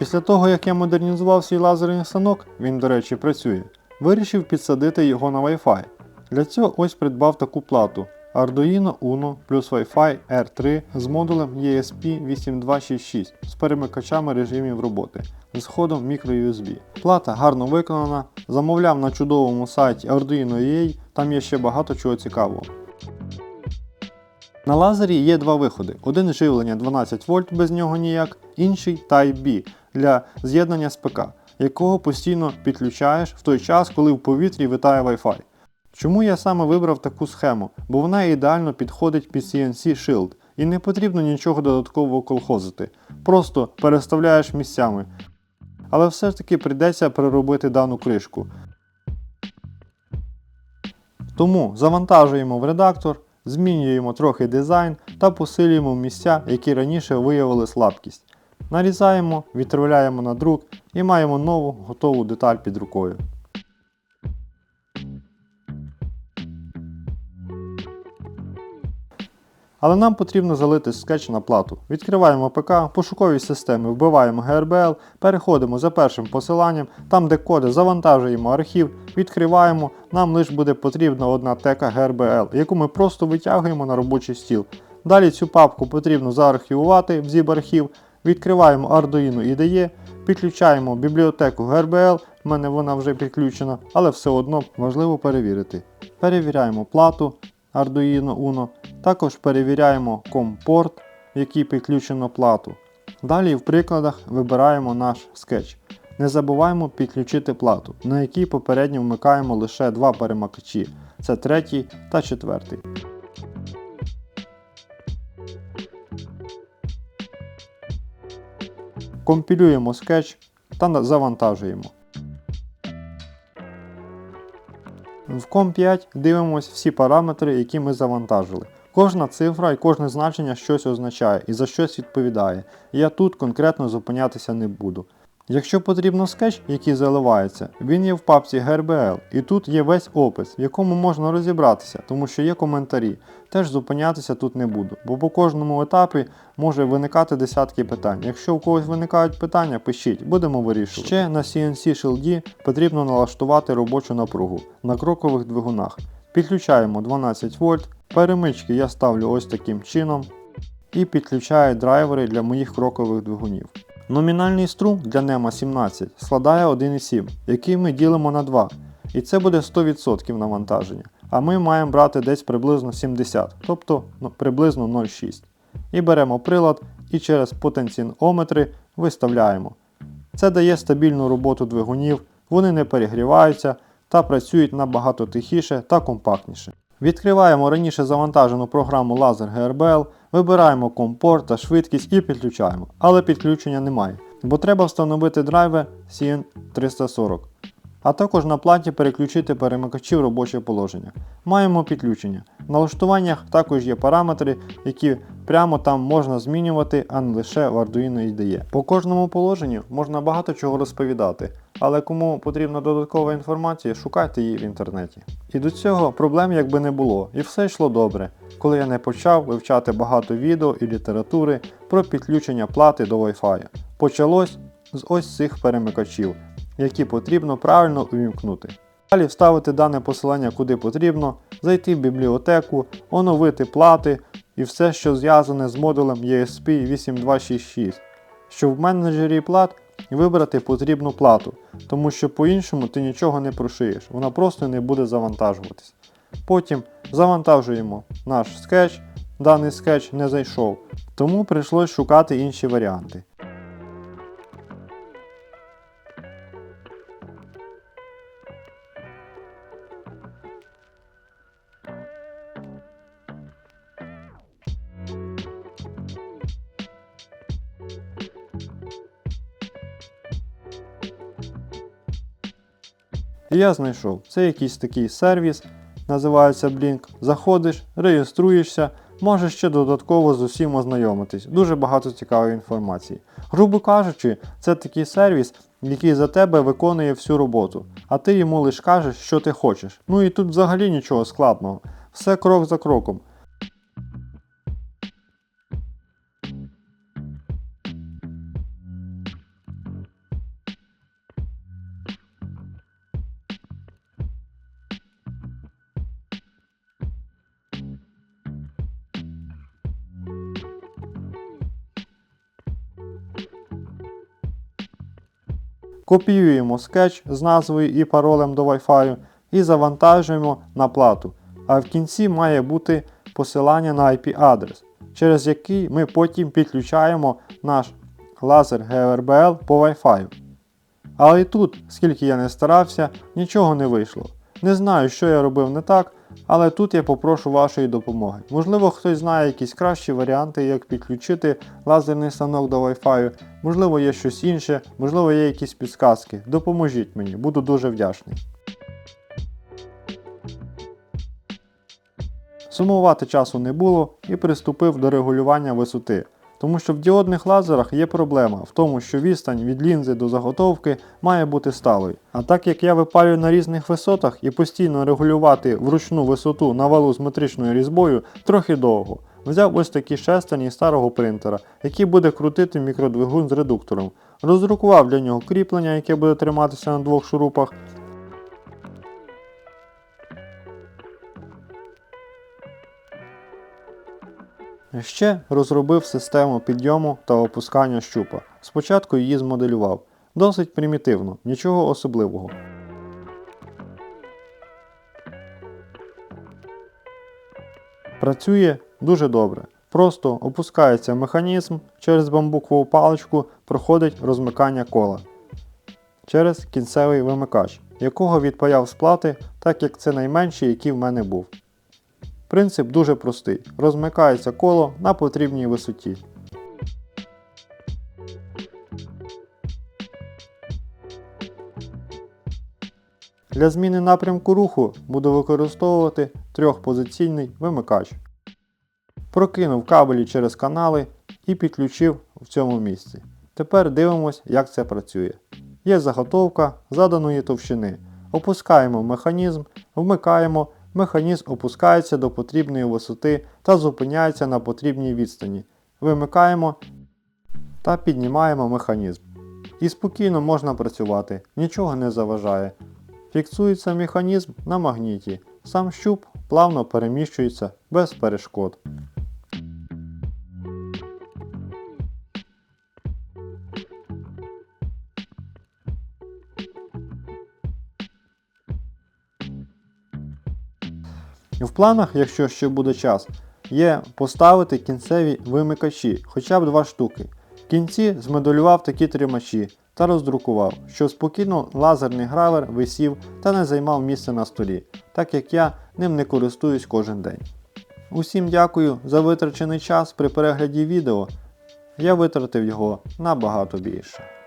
Після того, як я модернізував свій лазерний станок, він, до речі, працює, вирішив підсадити його на Wi-Fi. Для цього ось придбав таку плату Arduino Uno плюс Wi-Fi R3 з модулем ESP8266 з перемикачами режимів роботи з входом microUSB. Плата гарно виконана, замовляв на чудовому сайті Arduino.ua, там є ще багато чого цікавого. На лазері є два виходи: один живлення 12 вольт без нього ніяк, інший Type-B для з'єднання з ПК, якого постійно підключаєш в той час, коли в повітрі витає Wi-Fi. Чому я саме вибрав таку схему? Бо вона ідеально підходить під CNC Shield і не потрібно нічого додатково колхозити. Просто переставляєш місцями. Але все ж таки прийдеться переробити дану кришку. Тому завантажуємо в редактор, змінюємо трохи дизайн та посилюємо місця, які раніше виявили слабкість. Нарізаємо, відправляємо на друк і маємо нову готову деталь під рукою. Але нам потрібно залити скетч на плату. Відкриваємо ПК, пошукові системи, вбиваємо GRBL, переходимо за першим посиланням, там де коди завантажуємо архів, відкриваємо, нам лише буде потрібна одна тека GRBL, яку ми просто витягуємо на робочий стіл. Далі цю папку потрібно заархівувати в zip архів, відкриваємо Arduino IDE, підключаємо бібліотеку GRBL, в мене вона вже підключена, але все одно важливо перевірити. Перевіряємо плату Arduino Uno, також перевіряємо COM-порт, в який підключено плату. Далі в прикладах вибираємо наш скетч. Не забуваємо підключити плату, на якій попередньо вмикаємо лише два перемикачі це третій та четвертий. Компілюємо скетч та завантажуємо. В COM5 дивимося всі параметри, які ми завантажили. Кожна цифра і кожне значення щось означає і за щось відповідає. Я тут конкретно зупинятися не буду. Якщо потрібно скетч, який заливається, він є в папці GRBL, і тут є весь опис, в якому можна розібратися, тому що є коментарі. Теж зупинятися тут не буду, бо по кожному етапі може виникати десятки питань. Якщо у когось виникають питання, пишіть, будемо вирішувати. Ще на CNC Shield потрібно налаштувати робочу напругу на крокових двигунах. Підключаємо 12 вольт, перемички я ставлю ось таким чином і підключаю драйвери для моїх крокових двигунів. Номінальний струм для NEMA 17 складає 1,7, який ми ділимо на 2, і це буде 100% навантаження. А ми маємо брати десь приблизно 70, тобто ну, приблизно 0,6. І беремо прилад і через потенціометри виставляємо. Це дає стабільну роботу двигунів, вони не перегріваються та працюють набагато тихіше та компактніше. Відкриваємо раніше завантажену програму Laser GRBL, вибираємо компорт та швидкість і підключаємо. Але підключення немає, бо треба встановити драйвер CN340. А також на платі переключити перемикачі в робоче положення. Маємо підключення. В налаштуваннях також є параметри, які прямо там можна змінювати, а не лише в Arduino IDE. По кожному положенню можна багато чого розповідати, але кому потрібна додаткова інформація, шукайте її в інтернеті. І до цього проблем якби не було, і все йшло добре, коли я не почав вивчати багато відео і літератури про підключення плати до Wi-Fi. Почалось з ось цих перемикачів, які потрібно правильно увімкнути. Далі вставити дане посилання куди потрібно, зайти в бібліотеку, оновити плати і все, що зв'язане з модулем ESP8266. Щоб в менеджері плат вибрати потрібну плату, тому що по-іншому ти нічого не прошиєш, вона просто не буде завантажуватись. Потім завантажуємо наш скетч, даний скетч не зайшов, тому прийшлось шукати інші варіанти. І я знайшов. Це якийсь такий сервіс, називається Blink. Заходиш, реєструєшся, можеш ще додатково з усім ознайомитись. Дуже багато цікавої інформації. Грубо кажучи, це такий сервіс, який за тебе виконує всю роботу, а ти йому лише кажеш, що ти хочеш. Ну і тут взагалі нічого складного. Все крок за кроком. Копіюємо скетч з назвою і паролем до Wi-Fi і завантажуємо на плату. А в кінці має бути посилання на IP-адрес, через який ми потім підключаємо наш лазер GRBL по Wi-Fi. Але і тут, скільки я не старався, нічого не вийшло. Не знаю, що я робив не так, але тут я попрошу вашої допомоги. Можливо, хтось знає якісь кращі варіанти, як підключити лазерний станок до Wi-Fi, можливо, є щось інше, можливо, є якісь підсказки. Допоможіть мені, буду дуже вдячний. Сумувати часу не було і приступив до регулювання висоти. Тому що в діодних лазерах є проблема в тому, що відстань від лінзи до заготовки має бути сталою. А так як я випалюю на різних висотах і постійно регулювати вручну висоту на валу з метричною різьбою трохи довго. Взяв ось такі шестерні старого принтера, який буде крутити мікродвигун з редуктором. Роздрукував для нього кріплення, яке буде триматися на двох шурупах, Ще розробив систему підйому та опускання щупа. Спочатку її змоделював. Досить примітивно, нічого особливого. Працює дуже добре. Просто опускається механізм, через бамбукову паличку проходить розмикання кола через кінцевий вимикач, якого відпаяв з плати, так як це найменший, який в мене був. Принцип дуже простий. Розмикається коло на потрібній висоті. Для зміни напрямку руху буду використовувати трьохпозиційний вимикач. Прокинув кабелі через канали і підключив в цьому місці. Тепер дивимось, як це працює. Є заготовка заданої товщини. Опускаємо механізм, вмикаємо механізм опускається до потрібної висоти та зупиняється на потрібній відстані. Вимикаємо та піднімаємо механізм. І спокійно можна працювати, нічого не заважає. Фіксується механізм на магніті. Сам щуп плавно переміщується без перешкод. В планах, якщо ще буде час, є поставити кінцеві вимикачі, хоча б два штуки. В кінці змоделював такі тримачі та роздрукував, щоб спокійно лазерний гравер висів та не займав місце на столі, так як я ним не користуюсь кожен день. Усім дякую за витрачений час при перегляді відео. Я витратив його набагато більше.